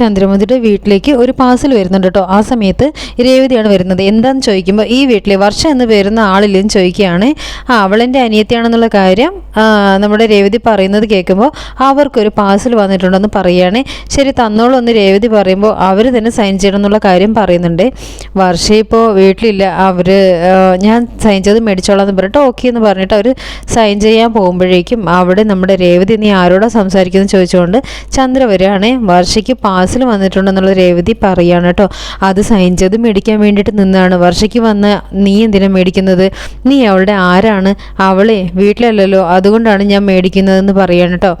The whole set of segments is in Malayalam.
ചന്ദ്രമതിയുടെ വീട്ടിലേക്ക് ഒരു പാഴ്സൽ വരുന്നുണ്ട് കേട്ടോ. ആ സമയത്ത് രേവതിയാണ് വരുന്നത്. എന്താന്ന് ചോദിക്കുമ്പോൾ ഈ വീട്ടിലെ വർഷ എന്ന് വരുന്ന ആളില്ലെന്ന് ചോദിക്കുകയാണ് ആ അവളെന്റെ അനിയത്തിയാണെന്നുള്ള കാര്യം നമ്മുടെ രേവതി പറയുന്നത് കേൾക്കുമ്പോൾ അവർക്കൊരു പാഴ്സൽ വന്നിട്ടുണ്ടെന്ന് പറയുകയാണ്. ശരി തന്നോളൂ എന്ന് രേവതി പറയുമ്പോൾ അവർ തന്നെ സൈൻ ചെയ്യണം എന്നുള്ള കാര്യം പറയുന്നുണ്ട്. വർഷ ഇപ്പോൾ വീട്ടിലില്ല. അവർ ഞാൻ സൈൻ ചെയ്ത് മേടിച്ചോളാം എന്ന് പറഞ്ഞിട്ട് ഓക്കെ എന്ന് പറഞ്ഞിട്ട് അവർ സൈൻ ചെയ്യാൻ പോകുമ്പോഴേക്കും അവിടെ നമ്മുടെ രേവതി നീ ആരോടാ സംസാരിക്കുന്നത് ചോദിച്ചുകൊണ്ട് ചന്ദ്ര വർഷയ്ക്ക് വർഷയ്ക്ക് പാഴ്സൽ വന്നിട്ടുണ്ടെന്നുള്ള രേവതി പറയുകയാണ് കേട്ടോ. അത് സൈൻ ചെയ്ത് മേടിക്കാൻ വേണ്ടിയിട്ട് നിന്നാണ്. വർഷയ്ക്ക് വന്ന നീ എന്തിനാ മേടിക്കുന്നത്? നീ അവളുടെ ആരാണ്? അവളെ വീട്ടിലല്ലല്ലോ. അതുകൊണ്ടാണ് ഞാൻ മേടിക്കുന്നതെന്ന് പറയാണ് കേട്ടോ.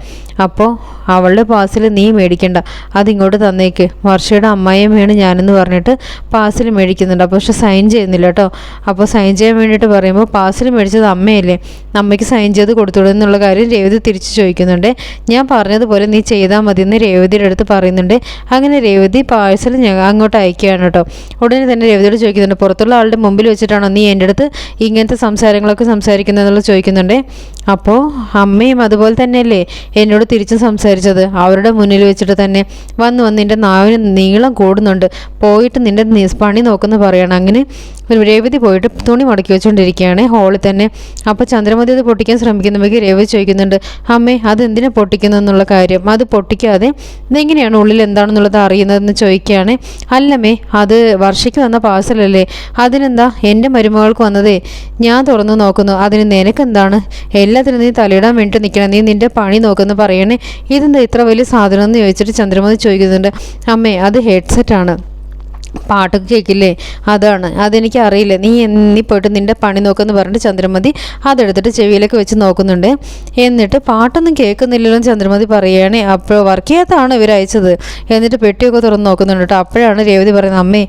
അപ്പോൾ അവളുടെ പാസിൽ നീ മേടിക്കണ്ട. അതിങ്ങോട്ട് തന്നേക്ക്. വർഷയുടെ അമ്മായിയമ്മയാണ് ഞാനെന്ന് പറഞ്ഞിട്ട് പാസിൽ മേടിക്കുന്നുണ്ട്. അപ്പോൾ പക്ഷെ സൈൻ ചെയ്യുന്നില്ല കേട്ടോ. അപ്പോൾ സൈൻ ചെയ്യാൻ വേണ്ടിയിട്ട് പറയുമ്പോൾ പാസിൽ മേടിച്ചത് അമ്മയല്ലേ? അമ്മയ്ക്ക് സൈൻ ചെയ്ത് കൊടുത്തോളൂ എന്നുള്ള കാര്യം രേവതി തിരിച്ചു ചോദിക്കുന്നുണ്ട്. ഞാൻ പറഞ്ഞതുപോലെ നീ ചെയ്താൽ മതി എന്ന് രേവതിയുടെ അടുത്ത് പറയുന്നുണ്ട്. അങ്ങനെ രേവതി പാഴ്സൽ അങ്ങോട്ട് അയക്കുകയാണ് കേട്ടോ. ഉടനെ തന്നെ രേവതിയോട് ചോദിക്കുന്നുണ്ട് പുറത്തുള്ള ആളുടെ മുമ്പിൽ വെച്ചിട്ടാണോ നീ എന്റെ അടുത്ത് ഇങ്ങനത്തെ സംസാരങ്ങളൊക്കെ സംസാരിക്കുന്നതെന്നുള്ള? ചോദിക്കുന്നുണ്ട്. അപ്പോൾ അമ്മയും അതുപോലെ തന്നെയല്ലേ എന്നോട് തിരിച്ചും സംസാരിച്ചത്. അവരുടെ മുന്നിൽ വെച്ചിട്ട് തന്നെ വന്ന് വന്ന് നിന്റെ നാവിന് നീളം കൂടുന്നുണ്ട്. പോയിട്ട് നിന്റെ പണി നോക്കുന്ന പറയണം. അങ്ങനെ രേവതി പോയിട്ട് തുണി മടക്കി വെച്ചുകൊണ്ടിരിക്കുകയാണ് ഹോളിൽ തന്നെ. അപ്പോൾ ചന്ദ്രമതി അത് പൊട്ടിക്കാൻ ശ്രമിക്കുന്നുവെങ്കിൽ രേവതി ചോദിക്കുന്നുണ്ട് അമ്മേ അത് എന്തിനാ പൊട്ടിക്കുന്നു എന്നുള്ള കാര്യം. അത് പൊട്ടിക്കാതെ ഇതെങ്ങനെയാണ് ഉള്ളിൽ എന്താണെന്നുള്ളത് അറിയുന്നതെന്ന് ചോദിക്കുകയാണ്. അല്ലമ്മേ അത് വർഷയ്ക്ക് വന്ന പാഴ്സലല്ലേ അതിനെന്താ? എന്റെ മരുമകൾക്ക് വന്നതേ. ഞാൻ തുറന്നു നോക്കുന്നു. അതിന് നിനക്കെന്താണ്? എല്ലാത്തിനും നീ തലയിടാൻ വേണ്ടി നിൽക്കണം. നീ നിന്റെ പണി നോക്കുന്നു പറയണേ. ഇതെന്താ ഇത്ര വലിയ സാധനം? എന്ന് ചോദിച്ചിട്ട് ചന്ദ്രമതി ചോദിക്കുന്നുണ്ട് അമ്മേ അത് ഹെഡ്സെറ്റാണ് പാട്ടൊക്കെ കേൾക്കില്ലേ? അതാണ്. അതെനിക്ക് അറിയില്ല നീ നീ പോയിട്ട് നിന്റെ പണി നോക്കുമെന്ന് പറഞ്ഞിട്ട് ചന്ദ്രമതി അതെടുത്തിട്ട് ചെവിയിലേക്ക് വെച്ച് നോക്കുന്നുണ്ട്. എന്നിട്ട് പാട്ടൊന്നും കേൾക്കുന്നില്ലല്ലോ ചന്ദ്രമതി പറയുകയാണേ അപ്പോൾ വർക്ക് ചെയ്യാത്തതാണ് ഇവർ അയച്ചത് എന്നിട്ട് പെട്ടിയൊക്കെ തുറന്ന് നോക്കുന്നുണ്ട് കേട്ടോ. അപ്പോഴാണ് രേവതി പറയുന്നത് അമ്മേ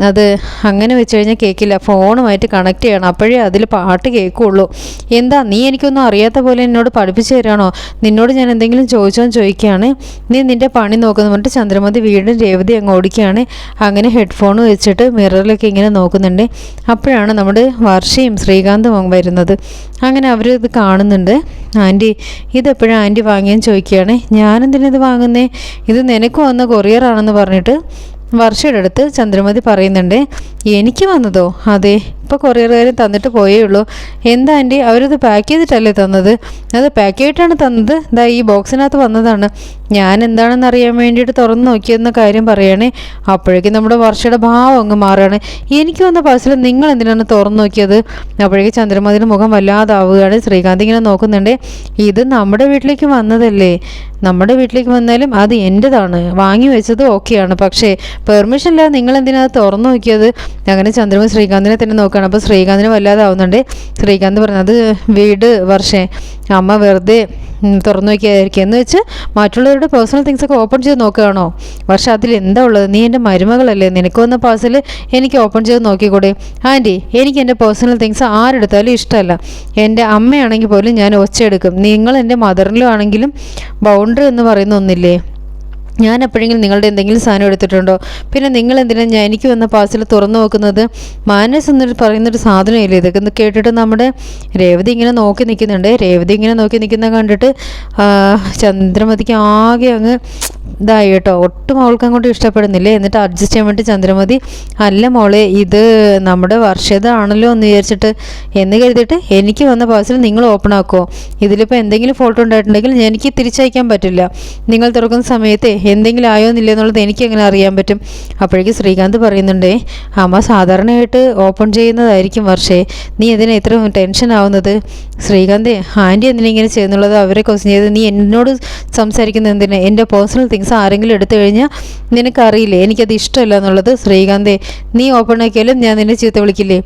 അത് അങ്ങനെ വെച്ച് കഴിഞ്ഞാൽ കേൾക്കില്ല ഫോണുമായിട്ട് കണക്ട് ചെയ്യണം. അപ്പോഴേ അതിൽ പാട്ട് കേൾക്കുള്ളൂ. എന്താ നീ എനിക്കൊന്നും അറിയാത്ത പോലെ എന്നോട് പഠിപ്പിച്ചു തരാണോ? നിന്നോട് ഞാൻ എന്തെങ്കിലും ചോദിച്ചോ ചോദിക്കുകയാണ്. നീ നിന്റെ പണി നോക്കുന്നു പറഞ്ഞിട്ട് ചന്ദ്രമതി വീണ്ടും രേവതി അങ്ങ് ഓടിക്കുകയാണ്. അങ്ങനെ ഹെഡ്ഫോൺ വെച്ചിട്ട് മിററിലൊക്കെ ഇങ്ങനെ നോക്കുന്നുണ്ട്. അപ്പോഴാണ് നമ്മുടെ വർഷയും ശ്രീകാന്തും വരുന്നത്. അങ്ങനെ അവർ ഇത് കാണുന്നുണ്ട്. ആന്റി ഇതെപ്പോഴും ആന്റി വാങ്ങിയെന്ന് ചോദിക്കുകയാണ്. ഞാനെന്തിനാ ഇത് വാങ്ങുന്നേ? ഇത് നിനക്ക് വന്ന കൊറിയറാണെന്ന് പറഞ്ഞിട്ട് വർഷയുടെ അടുത്ത് ചന്ദ്രമതി പറയുന്നുണ്ട് എനിക്ക് വന്നതോ? അതെ ഇപ്പോൾ കൊറിയറുകാരൻ തന്നിട്ട് പോയേ ഉള്ളൂ. എന്താ ആന്റി അവരത് പാക്ക് ചെയ്തിട്ടല്ലേ തന്നത്? അത് പാക്ക് ചെയ്തിട്ടാണ് തന്നത്? ഇതാ ഈ ബോക്സിനകത്ത് വന്നതാണ്. ഞാൻ എന്താണെന്ന് അറിയാൻ വേണ്ടിയിട്ട് തുറന്ന് നോക്കിയെന്ന കാര്യം പറയണേ. അപ്പോഴേക്കും നമ്മുടെ വർഷയുടെ ഭാവം അങ്ങ് മാറുകയാണ്. എനിക്ക് വന്ന പാഴ്സൽ നിങ്ങൾ എന്തിനാണ് തുറന്ന് നോക്കിയത്? അപ്പോഴേക്കും ചന്ദ്രമതിന് മുഖം വല്ലാതാവുകയാണ്. ശ്രീകാന്ത് ഇങ്ങനെ നോക്കുന്നുണ്ട്. ഇത് നമ്മുടെ വീട്ടിലേക്ക് വന്നതല്ലേ? നമ്മുടെ വീട്ടിലേക്ക് വന്നാലും അത് എന്റെതാണ് വാങ്ങി വെച്ചത് ഓക്കെയാണ്. പക്ഷേ പെർമിഷൻ ഇല്ലാതെ നിങ്ങൾ എന്തിനാണ് തുറന്നു നോക്കിയത്? അങ്ങനെ ചന്ദ്രമ ശ്രീകാന്തിനെ തന്നെ നോക്കുകയാണ്. അപ്പോൾ ശ്രീകാന്തിന് വല്ലാതാവുന്നുണ്ട്. ശ്രീകാന്ത് പറഞ്ഞത് വീട് വർഷേ അമ്മ വെറുതെ തുറന്നു നോക്കിയായിരിക്കും എന്ന് വെച്ച് മറ്റുള്ളവരുടെ പേഴ്സണൽ തിങ്സ് ഒക്കെ ഓപ്പൺ ചെയ്ത് നോക്കുകയാണോ? പക്ഷെ അതിൽ എന്താ ഉള്ളത്? നീ എന്റെ മരുമകളല്ലേ? നിനക്ക് വന്ന പാസിൽ എനിക്ക് ഓപ്പൺ ചെയ്ത് നോക്കിക്കൂടെ? ആന്റി എനിക്ക് എന്റെ പേഴ്സണൽ തിങ്സ് ആരെടുത്താലും ഇഷ്ടമല്ല. എന്റെ അമ്മയാണെങ്കിൽ പോലും ഞാൻ ഒച്ചയെടുക്കും നിങ്ങൾ എന്റെ മദറിലും ആണെങ്കിലും ബൗണ്ടറി എന്ന് പറയുന്ന ഒന്നില്ലേ? ഞാൻ എപ്പോഴെങ്കിലും നിങ്ങളുടെ എന്തെങ്കിലും സാധനം എടുത്തിട്ടുണ്ടോ? പിന്നെ നിങ്ങൾ എന്തിനാണ് ഞാൻ എനിക്ക് വന്ന പാഴ്സൽ തുറന്നു നോക്കുന്നത്? മാനസ് എന്നൊരു പറയുന്നൊരു സാധനമില്ലേ ഇതൊക്കെ? ഒന്ന് കേട്ടിട്ട് നമ്മുടെ രേവതി ഇങ്ങനെ നോക്കി നിൽക്കുന്നുണ്ട്. രേവതി ഇങ്ങനെ നോക്കി നിൽക്കുന്ന കണ്ടിട്ട് ചന്ദ്രമതിക്ക് ആകെ അങ്ങ് ഇതായി കേട്ടോ. ഒട്ടും അവൾക്ക് അങ്ങോട്ട് ഇഷ്ടപ്പെടുന്നില്ലേ? എന്നിട്ട് അഡ്ജസ്റ്റ് ചെയ്യാൻ വേണ്ടി ചന്ദ്രമതി അല്ല മോളെ ഇത് നമ്മുടെ വർഷതാണല്ലോ എന്ന് വിചാരിച്ചിട്ട് എന്ന് കരുതിയിട്ട് എനിക്ക് വന്ന പാഴ്സൽ നിങ്ങൾ ഓപ്പൺ ആക്കുമോ ഇതിലിപ്പോൾ എന്തെങ്കിലും ഫോട്ടോ ഉണ്ടായിട്ടുണ്ടെങ്കിൽ എനിക്ക് തിരിച്ചയക്കാൻ പറ്റില്ല. നിങ്ങൾ തുറക്കുന്ന സമയത്തെ എന്തെങ്കിലും ആയോ എന്നില്ല എന്നുള്ളത് എനിക്ക് എങ്ങനെ അറിയാൻ പറ്റും? അപ്പോഴേക്കും ശ്രീകാന്ത് പറയുന്നുണ്ടേ അമ്മ സാധാരണയായിട്ട് ഓപ്പൺ ചെയ്യുന്നതായിരിക്കും വർഷേ. നീ എന്തിനാ ഇത്ര ടെൻഷൻ ആവുന്നത്? ശ്രീകാന്ത് ആന്റി എന്തിനാ ഇങ്ങനെ ചെയ്യുന്നുള്ളത്? അവരെ ക്വസ്റ്റ്യൻ ചെയ്ത് നീ എന്നോട് സംസാരിക്കുന്നത് എന്തിനാ? എന്റെ പേഴ്സണൽ തിങ്സ് ആരെങ്കിലും എടുത്തു കഴിഞ്ഞാൽ നിനക്കറിയില്ലേ എനിക്കത് ഇഷ്ടമല്ല എന്നുള്ളത്. ശ്രീകാന്തേ നീ ഓപ്പൺ ആക്കിയാലും ഞാൻ നിന്നെ ചീത്ത വിളിക്കില്ലേ?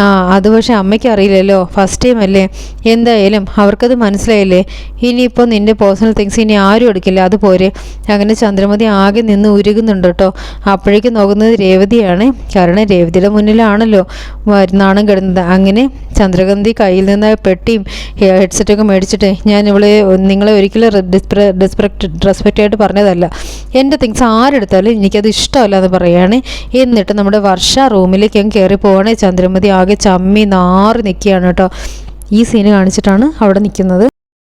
ആ അത് പക്ഷേ അമ്മയ്ക്ക് അറിയില്ലല്ലോ. ഫസ്റ്റ് ടൈം അല്ലേ? എന്തായാലും അവർക്കത് മനസ്സിലായില്ലേ? ഇനിയിപ്പോൾ നിന്റെ പേഴ്സണൽ തിങ്സ് ഇനി ആരും എടുക്കില്ല. അത് പോരെ. അങ്ങനെ ചന്ദ്രമതി ആകെ നിന്ന് ഉരുകുന്നുണ്ട് കേട്ടോ. അപ്പോഴേക്കും നോക്കുന്നത് രേവതിയാണ്. കാരണം രേവതിയുടെ മുന്നിലാണല്ലോ നാണം കിടന്നത്. അങ്ങനെ ചന്ദ്രകാന്തി കയ്യിൽ നിന്ന് പെട്ടിയും ഹെഡ്സെറ്റൊക്കെ മേടിച്ചിട്ട് ഞാൻ ഇവളെ നിങ്ങളെ ഒരിക്കലും ഡിസ്പ്രെ ഡിസ്പെക്ട് റെസ്പെക്റ്റ് പറഞ്ഞതല്ല. എന്റെ തിങ്സ് ആരെടുത്താലും എനിക്കത് ഇഷ്ടമല്ല എന്ന് പറയുകയാണ് എന്നിട്ട് നമ്മുടെ വർഷ റൂമിലേക്ക് അങ്ങ് കയറി പോകണേ ചന്ദ്രമതി ആകെ ചമ്മി നാറി നിൽക്കുകയാണ് കേട്ടോ. ഈ സീന് കാണിച്ചിട്ടാണ് അവിടെ നിൽക്കുന്നത്.